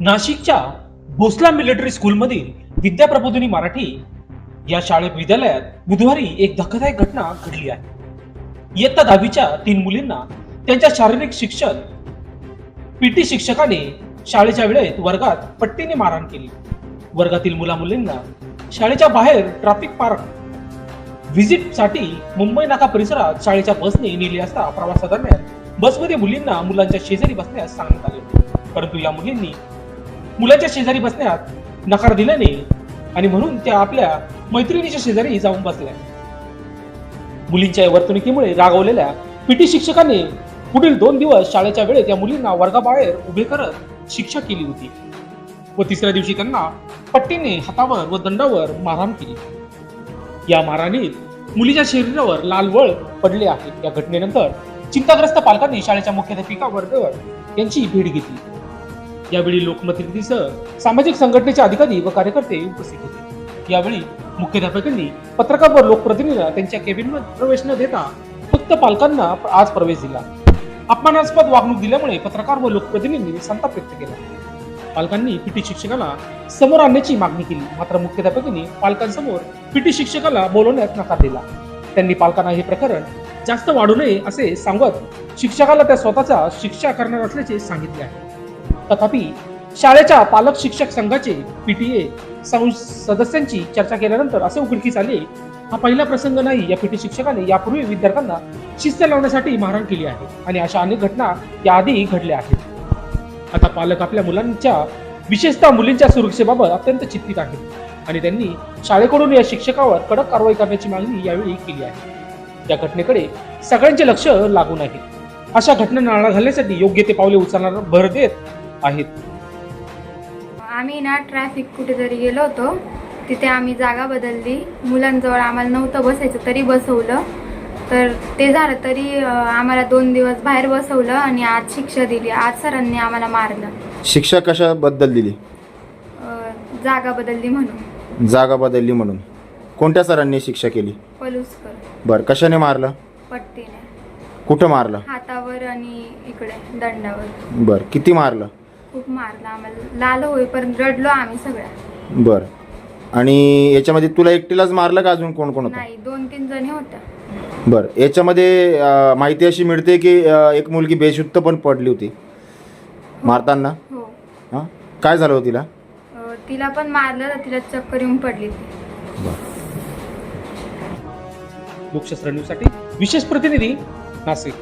नाशिकच्या भोसला मिलिटरी स्कूलमधील विद्या प्रबोधिनी मराठी या शाळेत विद्यालयात बुधवारी एक धक्कादायक घटना घडली आहे. इयत्ता दहावीच्या तीन मुलींना त्यांच्या शारीरिक शिक्षण पीटी शिक्षकाने शाळेच्या वेळेत वर्गात पट्टीने मारहाण केली. वर्गातील मुला मुलींना शाळेच्या बाहेर ट्रॅफिक पार्क व्हिजिटसाठी मुंबई नाका परिसरात शाळेच्या बसने नेली असता प्रवासादरम्यान बसमध्ये मुलींना मुलांच्या शेजारी बसण्यास सांगण्यात आले. परंतु या मुलींनी मुलाच्या शेजारी बसण्यात नकार दिल्याने आणि म्हणून त्या आपल्या मैत्रिणीच्या शेजारी जाऊन बसल्या. मुलींच्या या वर्तणुकीमुळे रागवलेल्या पीटी शिक्षकाने पुढील दोन दिवस शाळेच्या वेळेत या मुलींना वर्गाबाहेर उभे करत शिक्षा केली होती व तिसऱ्या दिवशी त्यांना पट्टीने हातावर व दंडावर मारहाण केली. या मारहाणीत मुलीच्या शरीरावर लाल वळ पडले आहे. या घटनेनंतर चिंताग्रस्त पालकांनी शाळेच्या मुख्याध्यापिका वर्गवर यांची भेट घेतली. यावेळी लोकप्रतिनिधीसह सामाजिक संघटनेचे अधिकारी व कार्यकर्ते उपस्थित होते. यावेळी मुख्याध्यापकांनी पत्रकार व लोकप्रतिनिधीला त्यांच्या केबिनमध्ये प्रवेश न देता फक्त पालकांना आज प्रवेश दिला. अपमानास्पद वागणूक दिल्यामुळे पत्रकार व लोकप्रतिनिधींनी संताप व्यक्त केला. पालकांनी पीटी शिक्षकाला समोर आणण्याची मागणी केली. मात्र मुख्याध्यापकांनी पालकांसमोर पीटी शिक्षकाला बोलवण्यात नकार दिला. त्यांनी पालकांना हे प्रकरण जास्त वाढू नये असे सांगत शिक्षकाला त्या स्वतःचा शिक्षा करणार असल्याचे सांगितले आहे. तथापि शाळेच्या पालक शिक्षक संघाचे पीटीए सदस्यांची चर्चा केल्यानंतर असे उघडकीस आले हा पहिला प्रसंग नाही. या पीटी शिक्षकाने यापूर्वी विद्यार्थ्यांना शिस्त लावण्यासाठी मारहाण केली आहे आणि अशा अनेक घटना याआधी घडल्या आहेत. आता पालक आपल्या मुलांच्या विशेषतः मुलींच्या सुरक्षेबाबत अत्यंत चिंतित आहेत आणि त्यांनी शाळेकडून या शिक्षकावर कडक कारवाई करण्याची मागणी यावेळी केली आहे. या घटनेकडे सगळ्यांचे लक्ष लागून आहे. अशा घटना आळा घालण्यासाठी योग्य ते पावले उचलणार भर देत आहेत. आम्ही ना ट्रॅफिक कुठेतरी गेलो होतो. तिथे आम्ही जागा बदलली. मुलांजवळ आम्हाला नव्हतं बसायचं तरी बसवलं. तर ते झालं तरी आम्हाला दोन दिवस बाहेर बसवलं आणि आज शिक्षा दिली. आज सरांनी आम्हाला मारलं. शिक्षा कशाबद्दल दिली? अं, जागा बदलली म्हणून. जागा बदलली म्हणून. कोणत्या सरांनी शिक्षा केली? पलुसकर. बरं कशाने मारलं? पट्टीने. कुठं मारलं? हातावर आणि इकडे दंडावर. बरं किती मारलं? खूप मारलं आम्हाला. लाल होईपर्यंत रडलो आम्ही सगळ्या. बरं. आणि याच्यामध्ये तुला एकटीलाच मारलं का अजून कोण कोण होतं? नाही दोन तीन जणी होत्या. बरं. याच्यामध्ये अं, माहिती अशी मिळते की अं, एक मुलगी बेशुद्ध पण पडली होती मारताना? हो. हां? काय झालं होतं तिला? अं, तिला पण मारलं तर तिला चक्कर येऊन पडली ती. लोकशास्त्र न्यूजसाठी विशेष प्रतिनिधी नाशिक.